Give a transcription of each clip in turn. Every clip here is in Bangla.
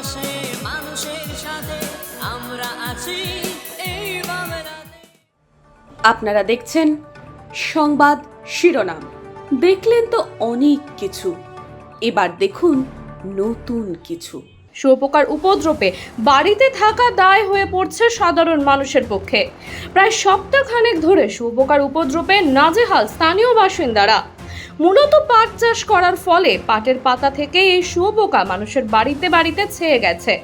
পাশে মানুষের সাথে আমরা আছি। এই আপনারা দেখছেন সংবাদ শিরোনাম। দেখলেন তো অনেক কিছু। এবার দেখুন নতুন কিছু। শুয়োপোকার উপদ্রবে বাড়িতে থাকা দায় হয়ে পড়ছে সাধারণ মানুষের পক্ষে। প্রায় সপ্তাহখানেক ধরে শুয়োপোকার উপদ্রবে নাজেহাল স্থানীয় বাসিন্দারা। মূলত পাট চাষ করার ফলে পাটের পাতা থেকে এই শুয়োপোকা মানুষের বাড়িতে বাড়িতে ছেয়ে গেছে।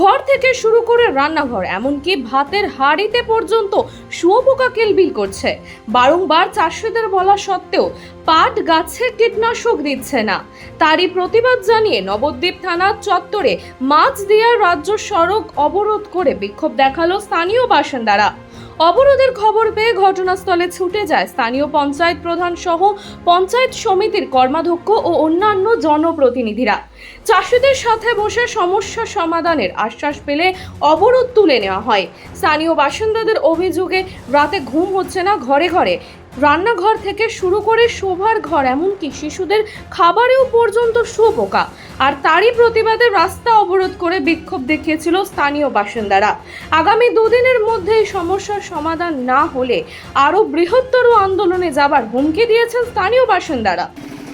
ঘর থেকে শুরু করে রান্নাঘর, এমনকি ভাতের হাঁড়িতে পর্যন্ত শুয়োপোকা কিলবিল করছে। বারংবার চাষিদের বলা সত্ত্বেও পাট গাছে কীটনাশক দিচ্ছে না। তারই প্রতিবাদ জানিয়ে নবদ্বীপ থানার চত্বরে মাছ দেওয়ার রাজ্য সড়ক অবরোধ করে বিক্ষোভ দেখাল স্থানীয় বাসিন্দারা। অবরোধের খবর পেয়ে ঘটনাস্থলে ছুটে যায় স্থানীয় পঞ্চায়েত প্রধান সহ পঞ্চায়েত সমিতির কর্মাধ্যক্ষ ও অন্যান্য জনপ্রতিনিধিরা। চাষিদের সাথে বসে সমস্যা সমাধানের আশ্বাস পেলে অবরোধ তুলে নেওয়া হয়। স্থানীয় বাসিন্দাদের অভিযোগে রাতে ঘুম হচ্ছে না, ঘরে ঘরে রান্নাঘর থেকে শুরু করে শোভার ঘর, এমনকি শিশুদের খাবারেও পর্যন্ত শুয়োপোকা আর তারই প্রতিবাদে রাস্তা অবরোধ করে বিক্ষোভ দেখিয়েছিল স্থানীয় বাসিন্দারা। আগামী দুদিনের মধ্যে এই সমস্যার সমাধান না হলে আরও বৃহত্তর আন্দোলনে যাবার হুমকি দিয়েছেন স্থানীয় বাসিন্দারা।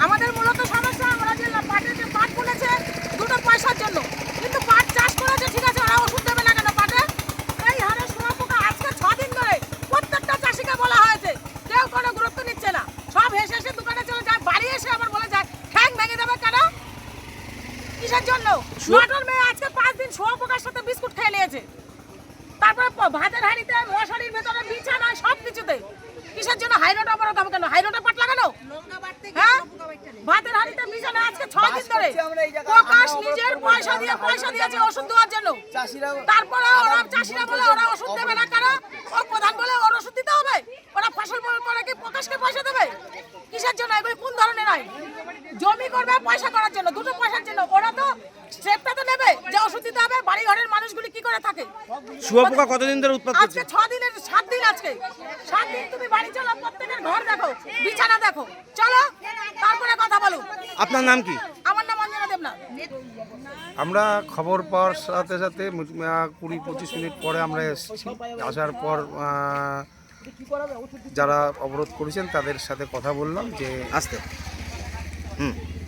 আমাদের মূলত সমস্যা আমরা যে পাটের যে পাট বুনেছে দুটো পয়সার জন্য কিন্তু পাট চাষ করেছে ঠিক আছে ওরা ওষুধ দেবে না কেন পাটে এই হারে শুয়োপোকা আজকে ছ দিন ধরে প্রত্যেকটা চাষিকে বলা হয়েছে কেউ কোনো গুরুত্ব নিচ্ছে না সব হেসে হেসে দোকানে চলে যায় বাড়ি এসে আবার বলে যায় ঠ্যাং ভেঙে দেবে কেন জন্য মেয়ে আজকে পাঁচ দিন শুয়োপোকার সাথে বিস্কুট খেয়ে নিয়েছে। তারপরে ভাতের হাঁড়িতে মশারির ভেতরে বিছানায় সব কিছুতে কিসের জন্য হাইরোড অবরোধ হবে কেন? হাইরোডে পাট লাগানো হ্যাঁ? ভাতের হাঁড়িতে বিছানা আজকে ছ দিন ধরে। প্রকাশ নিজের পয়সা দিয়ে পয়সা দিয়েছে ওষুধ দেওয়ার জন্য। তারপরে ওরা চাষিরা বলে ওরা ওষুধ দেবে না কেন? ও প্রধান বলে ওর ওষুধ দিতে হবে। ওরা ফসল করে কি প্রকাশকে পয়সা দেবে? কিসের জন্য? এগুলো কোন ধরনের আইন জমি করবে পয়সা করার জন্য। দুটো পয়সার জন্য। স্টেপটা তো নেবে যে ওষুধ দিতে হবে বাড়ি ঘরের মানুষগুলি কি করে থাকে? শুয়োপোকা কতদিন ধরে উৎপাত আজকে ছ দিনের সাত দিন আজকে। সাত দিন তুমি বাড়ি চলো প্রত্যেকের ঘর দেখো বিছানা দেখো। চলো তারপরে কথা বলো। আপনার নাম কি? আমার নাম অঞ্জনা দেবনাথ। আমরা খবর পাওয়ার সাথে সাথে কুড়ি পঁচিশ মিনিট পরে আমরা এসেছি। আসার পর যারা অবরোধ করেছেন তাদের সাথে কথা বললাম যে আসতে।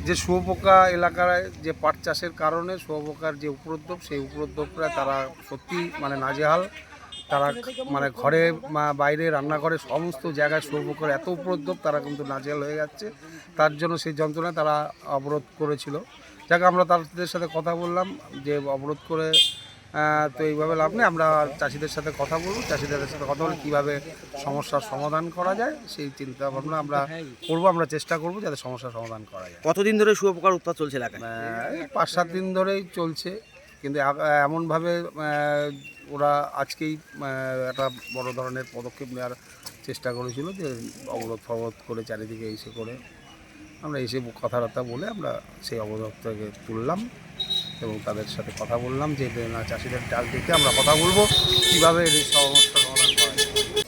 যে শুয়োপোকা এলাকায় যে পাট চাষের কারণে শুয়োপোকার যে উপদ্রব, সেই উপদ্রবটা তারা সত্যি মানে নাজেহাল। তারা মানে ঘরে বাইরে রান্নাঘরে সমস্ত জায়গায় শুয়োপোকার এত উপদ্রব, তারা কিন্তু নাজেহাল হয়ে যাচ্ছে। তার জন্য সেই যন্ত্রণা তারা অবরোধ করেছিল। যাকে, আমরা তাদের সাথে কথা বললাম যে অবরোধ করে তো এইভাবে লাভ নেই। আমরা চাষিদের সাথে কথা বলব চাষিদের সাথে কথা বলে কীভাবে সমস্যার সমাধান করা যায় সেই চিন্তা ভাবনা আমরা করব আমরা চেষ্টা করব যাতে সমস্যার সমাধান করা যায়। কতদিন ধরে শুয়োপোকার উৎপাত চলছে এলাকায়? পাঁচ সাত দিন ধরেই চলছে কিন্তু এমনভাবে ওরা আজকেই একটা বড় ধরনের পদক্ষেপ নেওয়ার চেষ্টা করেছিল যে অবরোধ ফবরোধ করে চারিদিকে এসে করে আমরা এসে কথাবার্তা বলে আমরা সেই অবরোধ থেকে তুললাম। এবং তাদের সাথে কথা বললাম যে না চাষিদের ডাল দেখে আমরা কথা বলব। কীভাবে এই সমস্যার সমাধান করা যায়?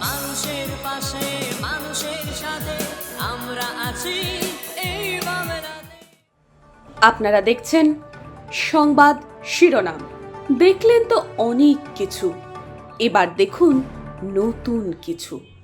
মানুষের পাশে মানুষের সাথে আমরা আছি। এই আপনারা দেখছেন সংবাদ শিরোনাম। দেখলেন তো অনেক কিছু। এবার দেখুন নতুন কিছু।